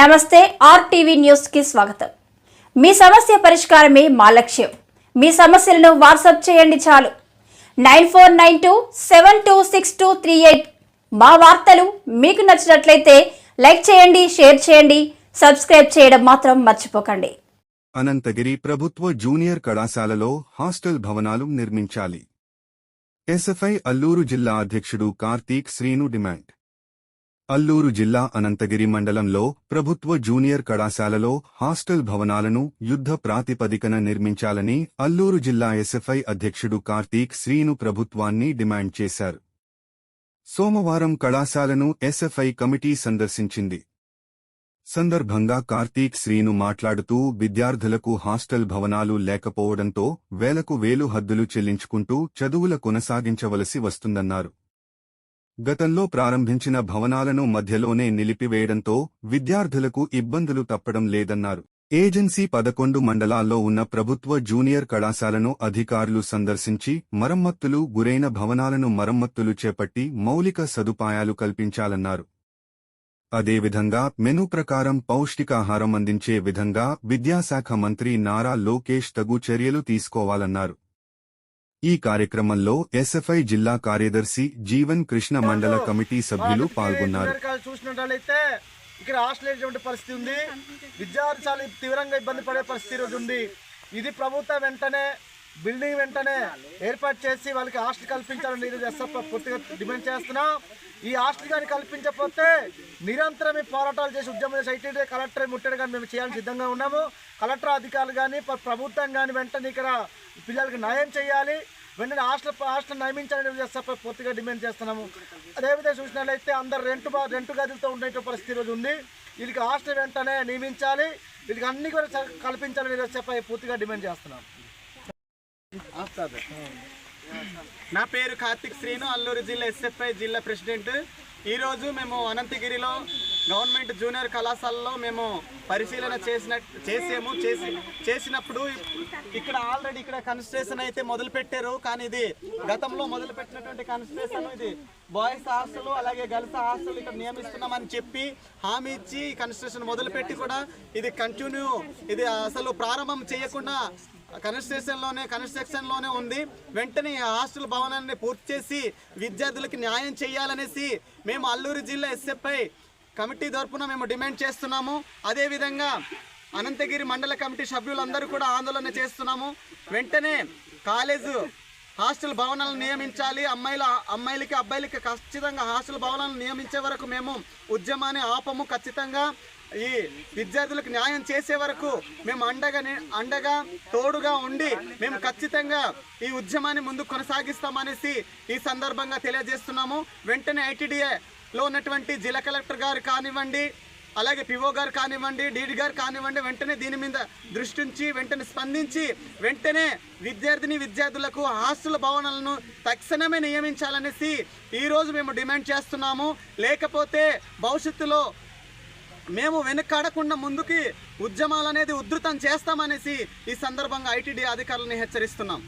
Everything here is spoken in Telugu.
నమస్తే ఆర్టీవీ న్యూస్కి స్వాగతం. మీ సమస్య పరిష్కారమే మా లక్ష్యం. మీ సమస్యలను వాట్సాప్ చేయండి చాలు. Nine four nine two seven two six two three eight మా వార్తలు మీకు నచ్చినట్లయితే లైక్ చేయండి షేర్ చేయండి సబ్స్క్రైబ్ చేయడం మాత్రం మర్చిపోకండి. అనంతగిరి ప్రభుత్వ జూనియర్ కళాశాలలో హాస్టల్ భవనాలు నిర్మించాలి. ఎస్ఎఫ్ఐ అల్లూరు జిల్లా అధ్యక్షుడు కార్తీక్ శ్రీను డిమాండ్. అల్లూరు జిల్లా అనంతగిరి మండలంలో ప్రభుత్వ జూనియర్ కళాశాలలో హాస్టల్ భవనాలను యుద్ధ ప్రాతిపదికన నిర్మించాలని అల్లూరు జిల్లా ఎస్ఎఫ్ఐ అధ్యక్షుడు కార్తీక్ శ్రీను ప్రభుత్వాన్ని డిమాండ్ చేశారు. సోమవారం కళాశాలను ఎస్ఎఫ్ఐ కమిటీ సందర్శించింది. సందర్భంగా కార్తీక్ శ్రీను మాట్లాడుతూ విద్యార్థులకు హాస్టల్ భవనాలు లేకపోవడంతో వేలకు వేలు హద్దులు చెల్లించుకుంటూ చదువుల కొనసాగించవలసి వస్తుందన్నారు. గతంలో ప్రారంభించిన భవనాలను మధ్యలోనే నిలిపివేయడంతో విద్యార్థులకు ఇబ్బందులు తప్పడం లేదన్నారు. ఏజెన్సీ పదకొండు మండలాల్లో ఉన్న ప్రభుత్వ జూనియర్ కళాశాలను అధికారులు సందర్శించి మరమ్మత్తులు గురైన భవనాలను మరమ్మత్తులు చేపట్టి మౌలిక సదుపాయాలు కల్పించాలన్నారు. అదేవిధంగా మెను ప్రకారం పౌష్టికాహారం అందించే విధంగా విద్యాశాఖ మంత్రి నారా లోకేష్ తగు చర్యలు తీసుకోవాలన్నారు. ఈ కార్యక్రమంలో ఎస్ఎఫ్ఐ జిల్లా కార్యదర్శి జీవన్ కృష్ణ మండల కమిటీ సభ్యులు పాల్గొన్నారు. చూసినట్లయితే ఇక్కడ హాస్టల్ పరిస్థితి ఉంది. విద్యార్థి చాలా తీవ్రంగా ఇబ్బంది పడే పరిస్థితి ఈరోజు ఉంది. ఇది ప్రభుత్వం వెంటనే బిల్డింగ్ వెంటనే ఏర్పాటు చేసి వాళ్ళకి హాస్టల్ కల్పించాలని ఈరోజు ఎస్ఎఫ్ పూర్తిగా డిమాండ్ చేస్తున్నాం. ఈ హాస్టల్ కానీ కల్పించకపోతే నిరంతరం ఈ పోరాటాలు చేసి ఉద్యమం చేసి ఐటీడీ కలెక్టర్ ముట్టడి కానీ మేము చేయాలని సిద్ధంగా ఉన్నాము. కలెక్టర్ అధికారులు కానీ ప్ర- ప్రభుత్వం కానీ వెంటనే ఇక్కడ పిల్లలకి న్యాయం చేయాలి. వెంటనే హాస్టల్ హాస్టల్ నియమించాలని ఎస్ఎఫ్ పూర్తిగా డిమాండ్ చేస్తున్నాము. అదేవిధంగా చూసినట్లయితే అందరు రెంట్ బా- రెంట్ గదులతో ఉండే పరిస్థితి ఈరోజు ఉంది. వీళ్ళకి హాస్టల్ వెంటనే నియమించాలి. వీళ్ళకి అన్ని కూడా కల్పించాలని చెప్పి పూర్తిగా డిమాండ్ చేస్తున్నాం నా పేరు కార్తిక్ శ్రీను అల్లూరు జిల్లా ఎస్ఎఫ్ఐ జిల్లా ప్రెసిడెంట్. ఈరోజు మేము అనంతగిరిలో గవర్నమెంట్ జూనియర్ కళాశాలలో మేము పరిశీలన చేసిన చేసాము చేసి చేసినప్పుడు ఇక్కడ ఆల్రెడీ ఇక్కడ కన్స్ట్రక్షన్ అయితే మొదలు పెట్టారు కానీ ఇది గతంలో మొదలు పెట్టినటువంటి కన్స్ట్రక్షన్ ఇది బాయ్స్ హాస్టల్ అలాగే గర్ల్స్ హాస్టల్ ఇక్కడ నియమిస్తున్నామని చెప్పి హామీ ఇచ్చి కన్స్ట్రక్షన్ మొదలుపెట్టి కూడా ఇది కంటిన్యూ ఇది అసలు ప్రారంభం చేయకుండా కన్స్ట్రక్షన్లోనే కన్స్ట్రక్షన్లోనే ఉంది. వెంటనే హాస్టల్ భవనాన్ని పూర్తి చేసి విద్యార్థులకి న్యాయం చేయాలనేసి మేము అల్లూరు జిల్లా ఎస్ఎఫ్ఐ కమిటీ తరపున మేము డిమాండ్ చేస్తున్నాము. అదేవిధంగా అనంతగిరి మండల కమిటీ సభ్యులందరూ కూడా ఆందోళన చేస్తున్నాము. వెంటనే కాలేజు హాస్టల్ భవనాలను నియమించాలి. అమ్మాయిల అమ్మాయిలకి అబ్బాయిలకి ఖచ్చితంగా హాస్టల్ భవనాలను నియమించే వరకు మేము ఉద్యమాన్ని ఆపము. ఖచ్చితంగా ఈ విద్యార్థులకు న్యాయం చేసే వరకు మేము అండగా అండగా తోడుగా ఉండి మేము ఖచ్చితంగా ఈ ఉద్యమాన్ని ముందు కొనసాగిస్తామనేసి ఈ సందర్భంగా తెలియజేస్తున్నాము. వెంటనే ఐటీడీఏ లో ఉన్నటువంటి జిల్లా కలెక్టర్ గారు కానివ్వండి అలాగే పివో గారు కానివ్వండి డీడీ గారు కానివ్వండి వెంటనే దీని మీద దృష్టి ఉంచి వెంటనే స్పందించి వెంటనే విద్యార్థిని విద్యార్థులకు హాస్టల్ భవనాలను తక్షణమే నియమించాలనేసి ఈరోజు మేము డిమాండ్ చేస్తున్నాము. లేకపోతే భవిష్యత్తులో మేము వెనకాడకుండా ముందుకి ఉద్యమాలు అనేది ఉధృతం చేస్తామనేసి ఈ సందర్భంగా ఐటీడీ అధికారులను హెచ్చరిస్తున్నాం.